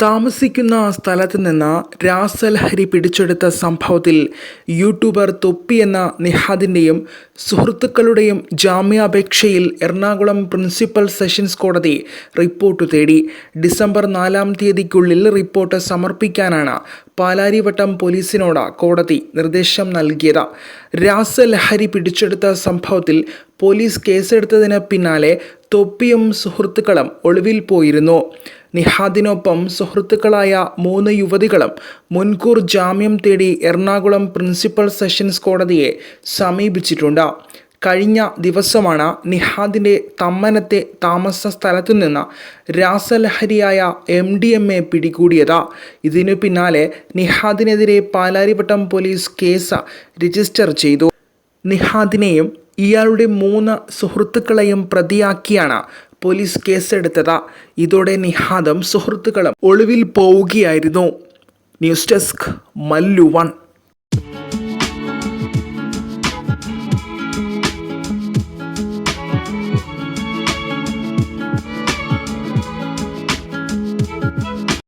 താമസിക്കുന്ന സ്ഥലത്ത് നിന്ന് രാസലഹരി പിടിച്ചെടുത്ത സംഭവത്തിൽ യൂട്യൂബർ തൊപ്പി എന്ന നിഹാദിന്റെയും സുഹൃത്തുക്കളുടെയും ജാമ്യാപേക്ഷയിൽ എറണാകുളം പ്രിൻസിപ്പൽ സെഷൻസ് കോടതി റിപ്പോർട്ട് തേടി ഡിസംബർ നാലാം തീയതിക്കുള്ളിൽ റിപ്പോർട്ട് സമർപ്പിക്കാനാണ് പാലാരിവട്ടം പോലീസിനോട് കോടതി നിർദ്ദേശം നൽകിയത്. രാസലഹരി പിടിച്ചെടുത്ത സംഭവത്തിൽ പോലീസ് കേസെടുത്തതിന് പിന്നാലെ തൊപ്പിയും സുഹൃത്തുക്കളും ഒളിവിൽ പോയിരുന്നു. നിഹാദിനൊപ്പം സുഹൃത്തുക്കളായ മൂന്ന് യുവതികളും മുൻകൂർ ജാമ്യം തേടി എറണാകുളം പ്രിൻസിപ്പൽ സെഷൻസ് കോടതിയെ സമീപിച്ചിട്ടുണ്ട്. കഴിഞ്ഞ ദിവസമാണ് നിഹാദിന്റെ തമ്മനത്തെ താമസ സ്ഥലത്തു നിന്ന് രാസലഹരിയായ എം ഡി എം എ പിടികൂടിയത്. ഇതിനു പിന്നാലെ നിഹാദിനെതിരെ പാലാരിവട്ടം പോലീസ് കേസ് രജിസ്റ്റർ ചെയ്തു. നിഹാദിനെയും ഇയാളുടെ മൂന്ന് സുഹൃത്തുക്കളെയും പ്രതിയാക്കിയാണ് പോലീസ് കേസെടുത്തത്. ഇതോടെ നിഹാദം സുഹൃത്തുക്കളും ഒളിവിൽ പോവുകയായിരുന്നു. News desk Mallu one.